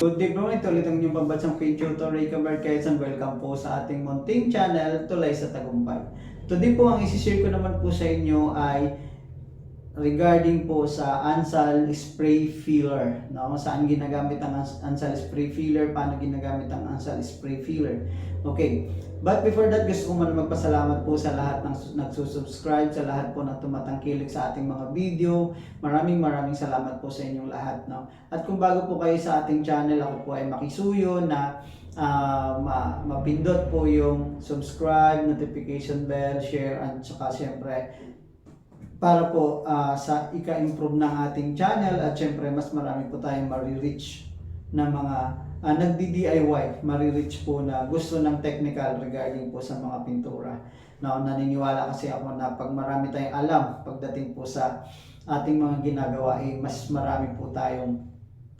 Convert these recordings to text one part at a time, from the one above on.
Good day bro, ito ulit ang inyong pambansang paid tutor Ray Camarquez and welcome po sa ating munting channel Tulay sa Tagumpay. Today po ang isi-share ko naman po sa inyo ay regarding po sa Ansal spray filler. No? Saan ginagamit ang Ans- Ansal spray filler, paano ginagamit ang Ansal spray filler. Okay, but before that gusto ko muna magpasalamat po sa lahat ng sus- nagsusubscribe, sa lahat po na tumatangkilik sa ating mga video. Maraming maraming salamat po sa inyong lahat. No? At kung bago po kayo sa ating channel, ako po ay makisuyo na ah, ma- mapindot po yung subscribe, notification bell, share, at saka syempre para po ah, sa ika-improve ng ating channel at syempre mas marami po tayong marireach na mga uh, nagdi-DIY, marireach po na gusto ng technical regarding po sa mga pintura. No, naniniwala kasi ako na pag marami tayong alam pagdating po sa ating mga ginagawa, eh, mas marami po tayong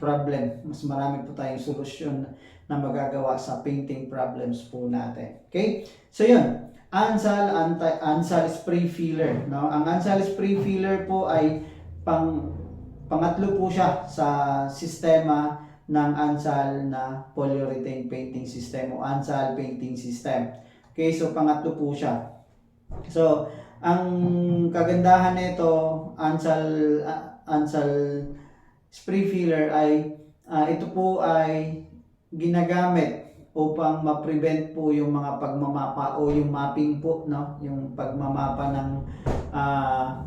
problem, mas marami po tayong solusyon na magagawa sa painting problems po natin. Okay? So yun, Ansal anti Ansal spray filler, no? Ang Ansal spray filler po ay pang pangatlo po siya sa sistema ng Ansal na polyurethane painting system o Ansal painting system. Okay, so pangatlo po siya. So, ang kagandahan nito, Ansal ah, Ansal spray filler ay ah, ito po ay ginagamit upang ma-prevent po yung mga pagmamapa o yung mapping po, no? Yung pagmamapa ng ah,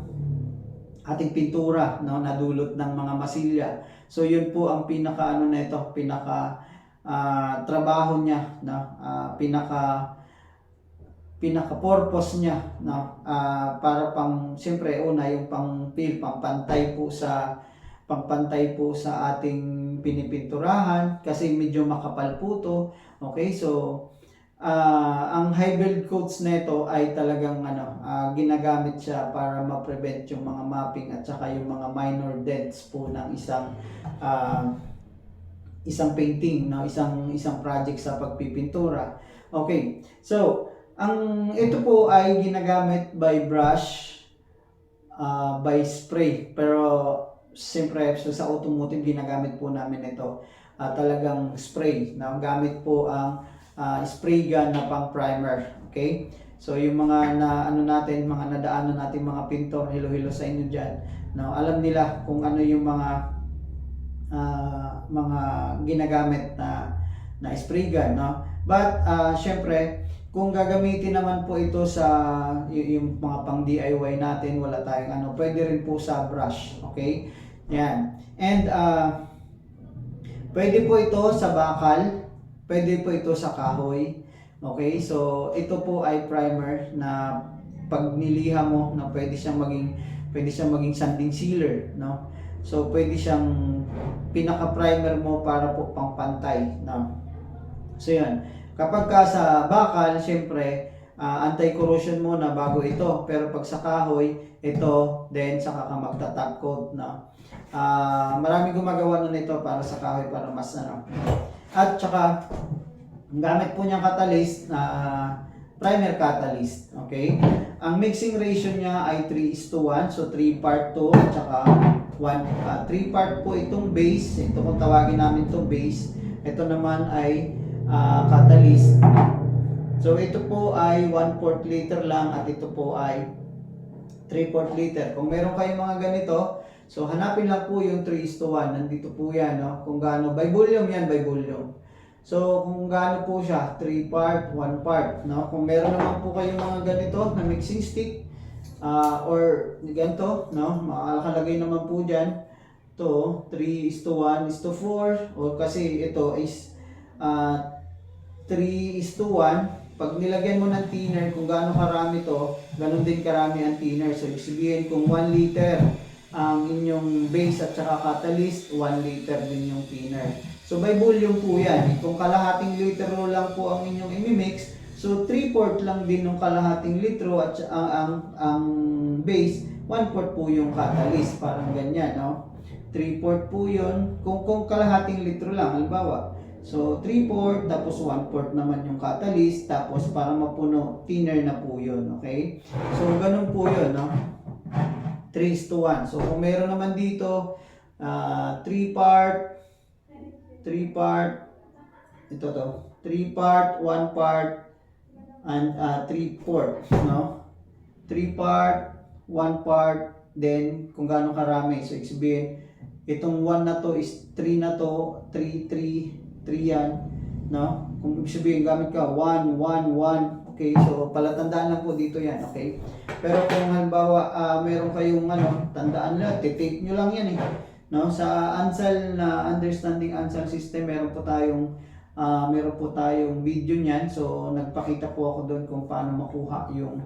ating pintura, no? Nadulot ng mga masilya. So yun po ang pinaka ano nito, pinaka ah, trabaho niya, no? Ah, pinaka pinaka purpose niya, no? Ah, para pang siyempre una yung pang feel, pang pantay po sa pangpantay po sa ating pinipinturahan kasi medyo makapal po to. Okay, so ah, ang high build coats nito ay talagang ano, ah, ginagamit siya para ma-prevent yung mga mapping at saka yung mga minor dents po ng isang ah, isang painting, no, isang isang project sa pagpipintura. Okay. So, ang ito po ay ginagamit by brush ah, by spray pero siyempre sa automotive ginagamit po namin ito. Ah, talagang spray. Na gamit po ang ah, spray gun na pang primer. Okay? So yung mga na ano natin mga nadaanan natin mga pintor hilo-hilo sa inyo diyan no alam nila kung ano yung mga ah, mga ginagamit na na spray gun no? But ah, syempre kung gagamitin naman po ito sa yung mga pang DIY natin, wala tayong ano, pwede rin po sa brush, okay? Yan. And uh, pwede po ito sa bakal, pwede po ito sa kahoy. Okay? So ito po ay primer na pag niliha mo na pwede siyang maging pwede siyang maging sanding sealer, no? So pwede siyang pinaka-primer mo para po pangpantay, no? So yan. Kapag ka sa bakal, syempre, ah, anti-corrosion muna bago ito. Pero pag sa kahoy, ito, then saka ka magta-top coat na. Ah, marami gumagawa na nito para sa kahoy para mas ano. At saka, gamit po niyang catalyst na primer catalyst. Okay? Ang mixing ratio niya ay 3 is to 1. So 3 part 2 at saka 1, 3 part po itong base. Ito kung tawagin namin itong base. Ito naman ay ah, catalyst. So ito po ay 1 4 liter lang at ito po ay 3 4 liter. Kung meron kayong mga ganito, so hanapin lang po yung 3 is to 1. Nandito po yan, no? Kung gaano, by volume yan, by volume. So kung gaano po siya, 3 part, 1 part, no? Kung meron naman po kayong mga ganito na mixing stick, ah, or ganito, no? Makakalagay naman po dyan, to 3 is to 1 is to 4, o kasi ito is ah 3 is to 1, pag nilagyan mo ng thinner, kung gaano karami to, ganun din karami ang thinner. So, ibig sabihin, kung 1 liter ang inyong base at saka catalyst, 1 liter din yung thinner. So, by volume po yan. Kung kalahating litro lang po ang inyong imimix, so 3-4 lang din ng kalahating litro at ang, ang, ang base, 1-4 po yung catalyst. Parang ganyan, no? 3-4 po yun. Kung, kung kalahating litro lang, halimbawa, So, 3-4, tapos 1-4 naman yung catalyst, tapos para mapuno, thinner na po yun, okay? So, ganun po yun, no? 3 is to 1. So, kung meron naman dito, 3 part, 3 part, ito to, 3 part, 1 part, and 3 fourth, no? 3 part, 1 part, then kung gaano karami. So, ibig sabihin, itong 1 na to is 3 na to, 3, 3, 3 yan, no? Kung ibig sabihin, gamit ka 1, 1, 1, okay? So, palatandaan lang po dito yan, okay? Pero kung halimbawa, ah, meron kayong ano, tandaan lang, titake nyo lang yan eh. No, sa Ansel na understanding Ansel system, meron po tayong ah, meron po tayong video niyan. So nagpakita po ako doon kung paano makuha yung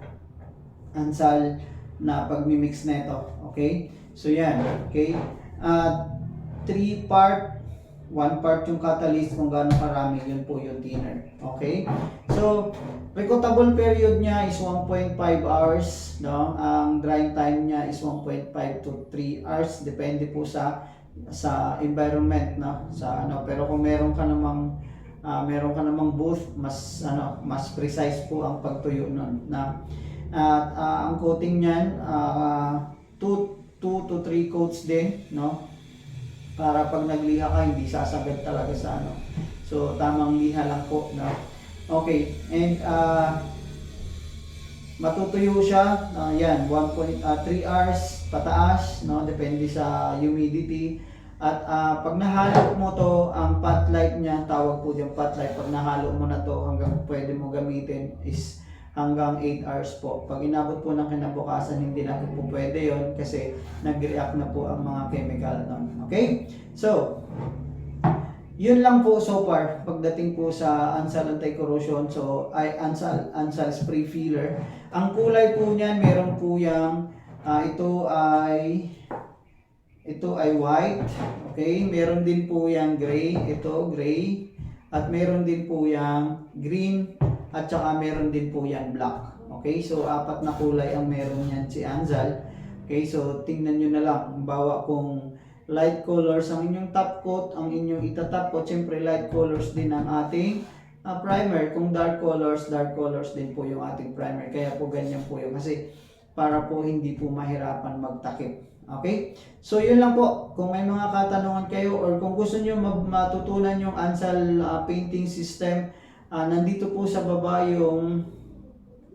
Ansel na pagmi-mix nito. Okay? So yan, okay? At three part one part yung catalyst kung gaano karami yun po yung thinner. Okay? So, recordable period niya is 1.5 hours, no? Ang drying time niya is 1.5 to 3 hours depende po sa sa environment, no? Sa ano, pero kung meron ka namang ah, meron ka namang booth, mas ano, mas precise po ang pagtuyo nun na at ah, ang coating niyan 2 2 to 3 coats din, no? Para pag nagliha ka hindi sasagad talaga sa ano. So tamang liha lang po no. Okay, and uh, matutuyo siya, uh, yan 1.3 hours pataas no, depende sa humidity. At ah, pag nahalo mo to, ang pot light niya, tawag po yung pot light, pag nahalo mo na to hanggang pwede mo gamitin is hanggang 8 hours po. Pag inabot po ng kinabukasan, hindi na po pwede yon kasi nag-react na po ang mga chemical nun. Okay? So, yun lang po so far pagdating po sa Ansal anti-corrosion. So, ay Ansal, Ansal spray filler. Ang kulay po niyan, meron po yung ah, ito ay ito ay white. Okay? Meron din po yung gray. Ito, gray. At meron din po yung green at saka meron din po yan black. Okay, so apat na kulay ang meron yan si Anzal. Okay, so tingnan nyo na lang. Bawa kung light colors ang inyong top coat, ang inyong itatop coat, syempre light colors din ang ating ah, primer. Kung dark colors, dark colors din po yung ating primer. Kaya po ganyan po yun. Kasi para po hindi po mahirapan magtakip. Okay? So yun lang po. Kung may mga katanungan kayo or kung gusto mag- matutunan yung Ansal ah, painting system, Ah, nandito po sa baba yung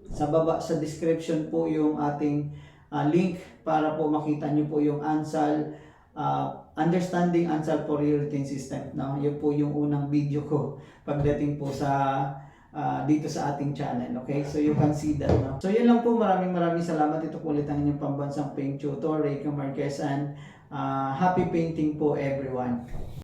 sa baba sa description po yung ating ah, link para po makita nyo po yung Ansal ah, Understanding Ansal Polyurethane System. No? Yun po yung unang video ko pagdating po sa ah, dito sa ating channel. Okay? So you can see that. No? So yun lang po. Maraming maraming salamat. Ito po ulit ang inyong pambansang paint tutor, Reiko Marquez and ah, happy painting po everyone.